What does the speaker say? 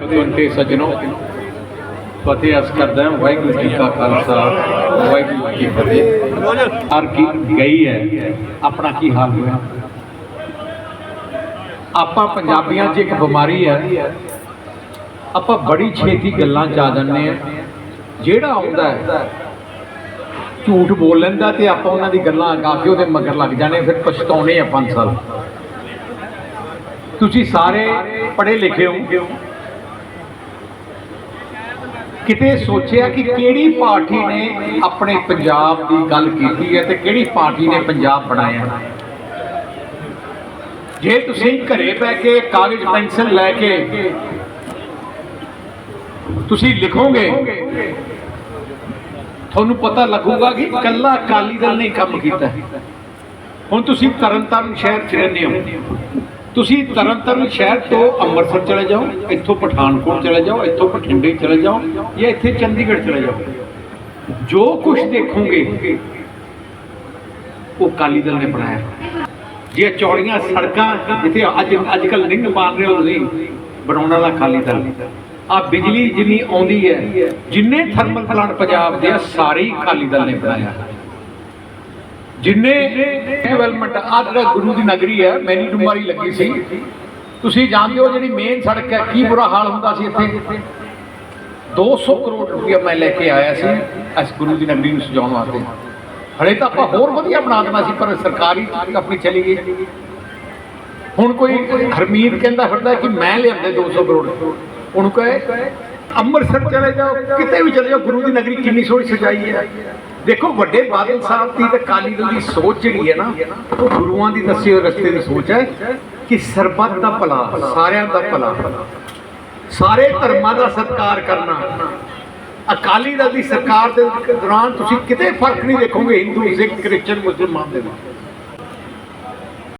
ਤੁੰਤੇ ਸਜਣੋ, ਫਤਿਹ ਅਸ ਕਰਦਾ ਹਾਂ, ਵਾਹਿਗੁਰੂ ਜੀ ਕਾ ਖਾਲਸਾ, ਵਾਹਿਗੁਰੂ ਜੀ ਕੀ ਫਤਿਹ। ਹਰ ਕੀ ਗਈ ਹੈ, ਆਪਣਾ ਕੀ ਹਾਲ ਹੋਇਆ? ਆਪਾਂ ਪੰਜਾਬੀਆਂ 'ਚ ਇੱਕ ਬਿਮਾਰੀ ਹੈ, ਆਪਾਂ ਬੜੀ ਛੇਤੀ ਗੱਲਾਂ 'ਚ ਆ ਜਾਂਦੇ ਆ ਜਿਹੜਾ ਆਉਂਦਾ ਹੈ, ਝੂਠ ਬੋਲ ਲੈਂਦਾ ਤੇ ਆਪਾਂ ਉਹਨਾਂ ਦੀ ਗੱਲਾਂ ਗਾ ਕੇ ਉਹਦੇ ਮਗਰ ਲੱਗ ਜਾਣੇ ਫਿਰ ਪਛਤਾਉਣੇ ਆ 5 ਸਾਲ। ਤੁਸੀਂ ਸਾਰੇ ਪੜ੍ਹੇ ਲਿਖੇ ਹੋ ਕਿਤੇ ਸੋਚਿਆ ਕਿ ਕਿਹੜੀ ਪਾਰਟੀ ਨੇ ਆਪਣੇ ਪੰਜਾਬ ਦੀ ਗੱਲ ਕੀਤੀ ਹੈ ਤੇ ਕਿਹੜੀ ਪਾਰਟੀ ਨੇ ਪੰਜਾਬ ਬਣਾਇਆ ਜੇ ਤੁਸੀਂ ਘਰੇ ਬਹਿ ਕੇ ਕਾਗਜ਼ ਪੈਨਸਲ ਲੈ ਕੇ ਤੁਸੀਂ ਲਿਖੋਗੇ, ਤੁਹਾਨੂੰ ਪਤਾ ਲੱਗੂਗਾ ਕਿ ਕੱਲਾ ਅਕਾਲੀ ਦਲ ਨੇ ਕੰਮ ਕੀਤਾ ਹੁਣ ਤੁਸੀਂ ਤਰਨਤਾਰਨ ਸ਼ਹਿਰ 'ਚ ਰਹਿੰਦੇ ਹੋ। ਤੁਸੀਂ ਤਰਨਤਾਰਨ ਸ਼ਹਿਰ ਤੋਂ ਅੰਮ੍ਰਿਤਸਰ ਚਲੇ ਜਾਓ, ਇੱਥੋਂ ਪਠਾਨਕੋਟ ਚਲੇ ਜਾਓ, ਇੱਥੋਂ ਬਠਿੰਡੇ ਚਲੇ ਜਾਓ ਜਾਂ ਇੱਥੇ ਚੰਡੀਗੜ੍ਹ ਚਲੇ ਜਾਓ। ਜੋ ਕੁਝ ਦੇਖੋਗੇ, ਉਹ ਅਕਾਲੀ ਦਲ ਨੇ ਬਣਾਇਆ। ਜੇ ਚੌੜੀਆਂ ਸੜਕਾਂ ਜਿੱਥੇ ਅੱਜ ਅੱਜ ਕੱਲ ਰਿੰਗ ਮਾਰ ਰਹੇ ਹੋ ਤੁਸੀਂ, ਬਣਾਉਣ ਵਾਲਾ ਅਕਾਲੀ ਦਲ। ਆ ਬਿਜਲੀ ਜਿੰਨੀ ਆਉਂਦੀ ਹੈ, ਜਿੰਨੇ ਥਰਮਲ ਪਲਾਂਟ ਪੰਜਾਬ ਦੇ ਆ, ਸਾਰੇ ਹੀ ਅਕਾਲੀ ਦਲ ਨੇ ਬਣਾਇਆ। ਜਿੰਨੇ ਡਿਵੈਲਪਮੈਂਟ ਆ ਜਿਹੜਾ ਗੁਰੂ ਦੀ ਨਗਰੀ ਹੈ, ਮੈਨੀ ਡੁਮਾਰੀ ਲੱਗੀ ਸੀ। ਤੁਸੀਂ ਜਾਣਦੇ ਹੋ ਜਿਹੜੀ ਮੇਨ ਸੜਕ ਹੈ, ਕੀ ਬੁਰਾ ਹਾਲ ਹੁੰਦਾ ਸੀ ਇੱਥੇ? 200 ਕਰੋੜ ਰੁਪਇਆ ਮੈਂ ਲੈ ਕੇ ਆਇਆ ਸੀ ਇਸ ਗੁਰੂ ਦੀ ਨਗਰੀ ਨੂੰ ਸਜਾਉਣ ਵਾਸਤੇ। ਹਲੇ ਤਾਂ ਆਪਾਂ ਹੋਰ ਵਧੀਆ ਬਣਾ ਦੇਣਾ ਸੀ, ਪਰ ਸਰਕਾਰੀ ਆਪਣੀ ਚਲੀ ਗਈ। ਹੁਣ ਕੋਈ ਹਰਮੀਤ ਕਹਿੰਦਾ ਫਿਰਦਾ ਕਿ ਮੈਂ ਲਿਆਂਦੇ 200 ਕਰੋੜ। ਉਹਨੂੰ ਕਹੇ, ਅੰਮ੍ਰਿਤਸਰ ਚਲੇ ਜਾਓ, ਕਿਤੇ ਵੀ ਚਲੇ ਜਾਓ, ਗੁਰੂ ਦੀ ਨਗਰੀ ਕਿੰਨੀ ਸੋਹਣੀ ਸਜਾਈ ਹੈ। ਦੇਖੋ, ਵੱਡੇ ਬਾਦਲ ਸਾਹਿਬ ਦੀ ਤੇ ਕਾਲੀ ਦਲ ਦੀ ਸੋਚ ਜਿਹੜੀ ਹੈ ਨਾ, ਉਹ ਗੁਰੂਆਂ ਦੀ ਦੱਸੇ ਹੋਏ ਰਸਤੇ ਦੀ ਸੋਚ ਹੈ ਕਿ ਸਰਬੱਤ ਦਾ ਭਲਾ, ਸਾਰਿਆਂ ਦਾ ਭਲਾ, ਸਾਰੇ ਧਰਮਾਂ ਦਾ ਸਤਿਕਾਰ ਕਰਨਾ। ਅਕਾਲੀ ਦਲ ਦੀ ਸਰਕਾਰ ਦੇ ਦੌਰਾਨ ਤੁਸੀਂ ਕਿਤੇ ਫ਼ਰਕ ਨਹੀਂ ਦੇਖੋਗੇ, ਹਿੰਦੂ, ਸਿੱਖ, ਕ੍ਰਿਸਚਨ, ਮੁਸਲਮਾਨ ਦੇ ਵਿੱਚ।